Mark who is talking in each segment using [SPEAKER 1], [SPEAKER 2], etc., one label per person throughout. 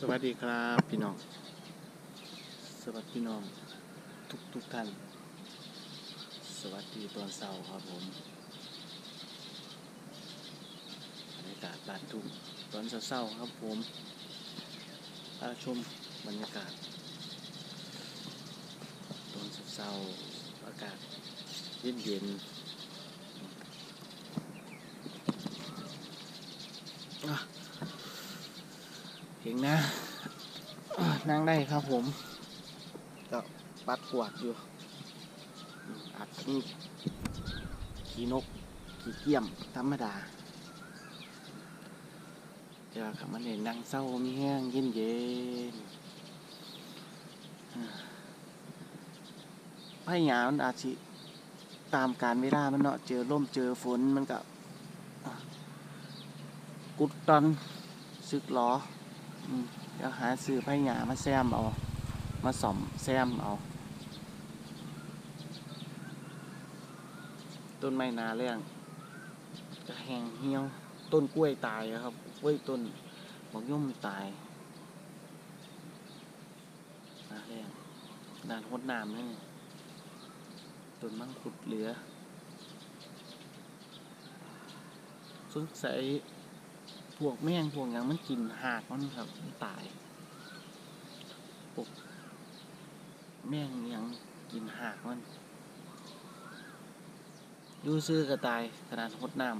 [SPEAKER 1] สวัสดีครับพี่น้อง สวัสดีพี่น้องทุกทุกท่าน สวัสดีตอนเช้าครับผมบรรยากาศบ้านทุ่งตอนเช้าๆครับผมพาชมบรรยากาศ ตอนเช้าๆอากาศเย็นเย็นๆ อะเห็นะนั่งได้ครับผม ก็ปัดกวาดอยู่อืมอาจจะมีขี้นกขี้เกียม ธรรมดาเดี๋ยวขับมาเลยนั่งเศร้ามีแห้งเย็นเย็นๆอ่าพยายามันอาจสิตามการเวลามันเนาะเจอลมเจอฝนมันก็อะกุดตอนซึกหลออืม เดี๋ยวหาซื้อพยามาแซมเอา มาส่อมแซมเอา ต้นไม้นาเรื่องจะแห้งเหี่ยว ต้นกล้วยตายครับกล้วยต้นบอกย่อมตายนาเรื่องนานหดน้ำนั่นนี่ต้นมังคุดเหลือสงสัย พวกแมงพวกอย่างมันกินหากมันครับมันตายแมงอิหยังกินหากมันยูซื้อกระตายขนาดหดน้ำ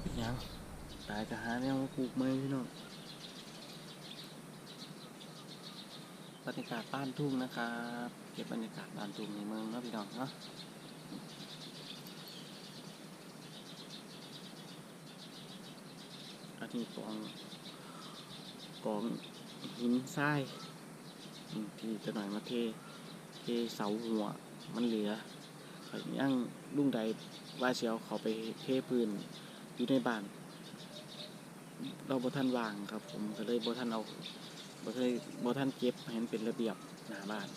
[SPEAKER 1] เป็นยังตายก็หาแนวมาปลูกไม้พี่น้องบรรยากาศบ้านทุ่งนะครับ เก็บบรรยากาศบ้านทุ่งในเมืองนะพี่น้องเนาะ จีกองกองหินทรายที่จะหน่อยมาเทเทเสาหัวมันเหลือข้อยย่างลุงใดว่าเสียวเขาไปเทพื้นอยู่ในบ้าน เราบท่านวางครับ ผมก็เลยบท่านเอาบ่เคยบ่ท่านเก็บให้มันเป็นระเบียบหน้าบ้าน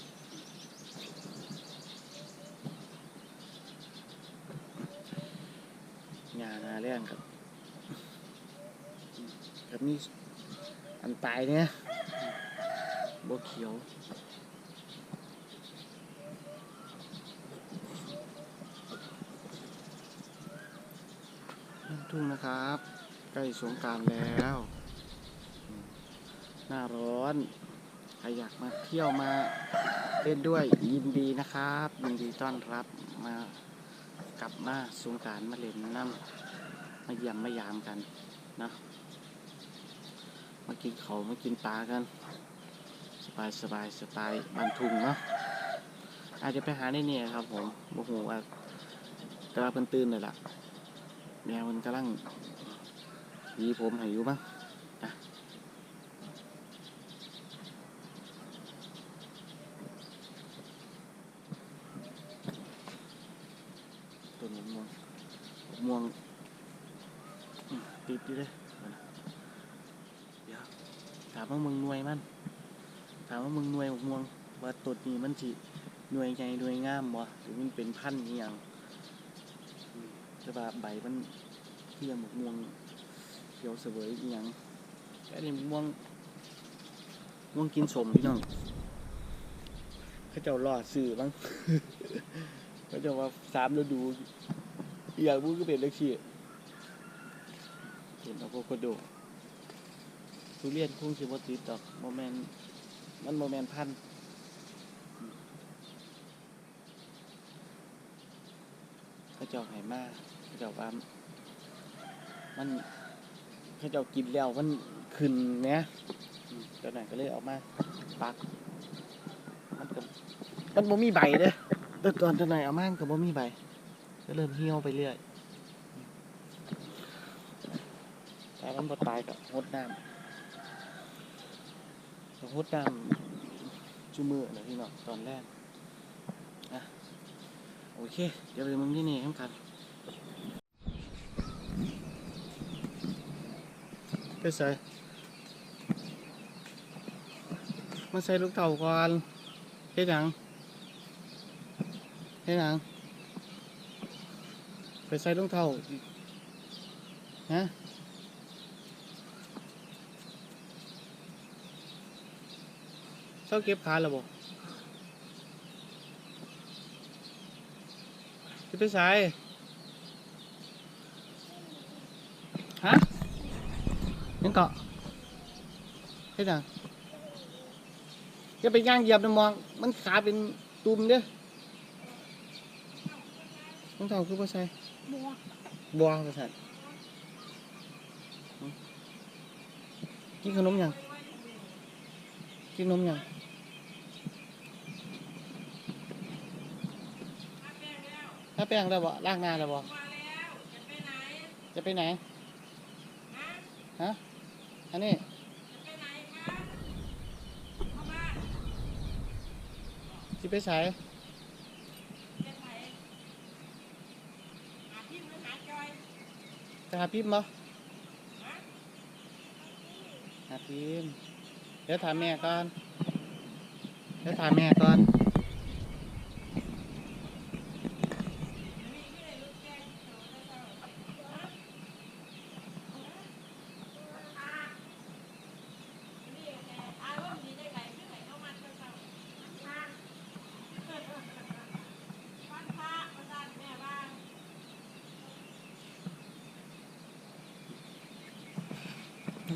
[SPEAKER 1] งานนาเรื่องครับ ครับนี่อันตายเนี่ยบวเขียวทุ่งนะครับ ใกล้สงกรารแล้วอืมหน้าร้อนใครอยากมาเที่ยวมาเล่นด้วยยินดีนะครับ ยินดีต้อนรับมากลับมาสงกรารมาเล่นน้ำมาเยี่ยมมายามกันนะ มากินเขามากินปลากัน สบายสบายสไตล์บ้านทุ่งเนาะอาจจะไปหาได้เนี่ยครับผมโมโหว่าแต่ว่าเพิ่นตื่นเลยล่ะแมวมันกำลังหวีผมให้อยู่บ้างต้นมะม่วงมะม่วงติดอยู่เลยเอานะเดี๋ยว ถามว่ามึงหน่วยมัน ถามว่ามึงหน่วยมะม่วงว่าต้นนี้มันสิหน่วยใหญ่หน่วยงามบ่หรือมันเป็นพันธุ์อหย่างแต่ว่าใบมันเที่ยงมะม่วงเขียวเสวยอหย่างแต่อันนี้มะม่วงม่วงกินสมพี่น้องเขาเจ้ารอซื้อบ้างเขาเจ้าว่าสามฤดูอหย่างบูก็เป็นเล็กชี่เห็นอะโวคโด ทุเรียนคงสิบ่ติดดอกโมแมนมันโมแมนพันธุ์เขาเจ้าให้มาเขาเจ้าว่ามันเขาเจ้ากินแล้วมันขึ้นเนี้ยอืมเจ้าหน่อยก็เลยออกมาปักมันก็มันบ่มีใบเด้แต่ตอนเจ้าหน่อยเอามามันก็บ่มีใบก็เริ่มเหี่ยวไปเรื่อยแต่มันบ่ตายกับงดน้ำ ผมพูดตามจูมือนะพี่น้องตอนแรกอะโอเค เดี๋ยวไปมึงที่นี่กันไปใส่มาใส่ลูกเต่าก่อนเฮ็ดหยังเฮ็ดหยังไปใส่ลูกเต่าฮะ เศร้าเก็บขาแล้วบ่จะไปใส่ฮะยังเกาะเฮ็ดหยังจะไปย่างเหยียบน้ำมอง มันขาเป็นตุ่มเด้อรองเท้าคือบ่ใส่
[SPEAKER 2] บัว
[SPEAKER 1] บัวบ่ใส่หึกินขนมยังกินขนมยัง ถ้าแป้งแล้วบ่ล้างหน้าแล้วบ่จะไปไหน ฮะ อันนี้สิไปใส่จะหาพิมพ์บ่หาพิมพ์เดี๋ยวถามแม่ก่อน เดี๋ยวถามแม่ก่อน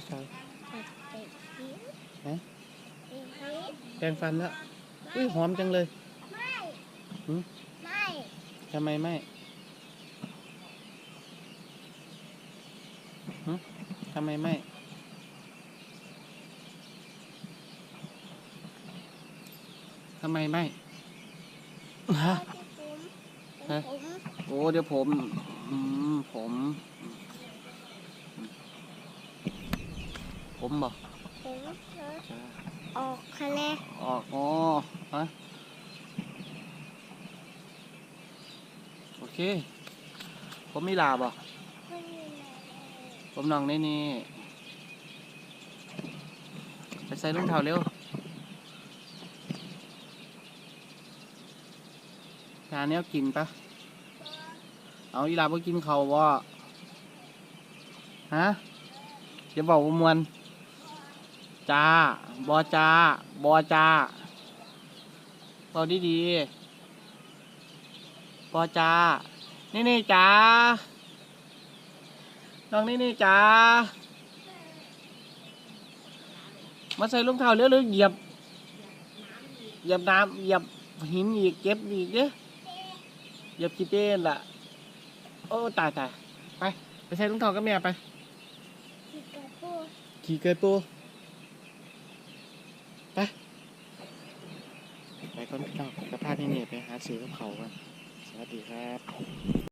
[SPEAKER 1] ไม่ใช่
[SPEAKER 2] ตัดเด็กพิษ
[SPEAKER 1] ฮะ
[SPEAKER 2] เด็กพิษ
[SPEAKER 1] แปรงฟันแล้วอุ้ยหอมจังเลย
[SPEAKER 2] ไม่
[SPEAKER 1] หืม
[SPEAKER 2] ไม่
[SPEAKER 1] ทำไมไม่หึทำไมไม่ทำไมไม่ฮะ
[SPEAKER 2] ที่ผม
[SPEAKER 1] ฮะ
[SPEAKER 2] ผม
[SPEAKER 1] โอ้เดี๋ยวผม อืมผม ผมบอก
[SPEAKER 2] ผมเออ
[SPEAKER 1] จ้า
[SPEAKER 2] ออกคะแนน
[SPEAKER 1] ออกอ๋อฮะโอเค ผมมีลาบ่
[SPEAKER 2] ไม่มีไหน
[SPEAKER 1] ผมน้องในนี่ไปใส่รองเท้าเร็วหาแนวกินปะเอาอีลาบ่กินเขาวบ่ฮะจะบอกว่ามวน จ้าบอจ้าบอจ้าบอกดีดีๆบอจ้านี่นี่จ้าน้องนี่นี่จ้ามาใส่รองเท้าเร็วเร็วเหยียบ เหยียบน้ำเหยียบหินอีกเก็บอีกเด้อเหยียบขี้เต้นล่ะ โอ้ตายตายไป ไปใส่รองเท้ากับแม่ไป
[SPEAKER 2] ที่กระปู
[SPEAKER 1] ขี่เกิดปูไป ไปก่อนพี่น้องกระพานี่นี่ไปหาซื้อกับเขากันสวัสดีครับ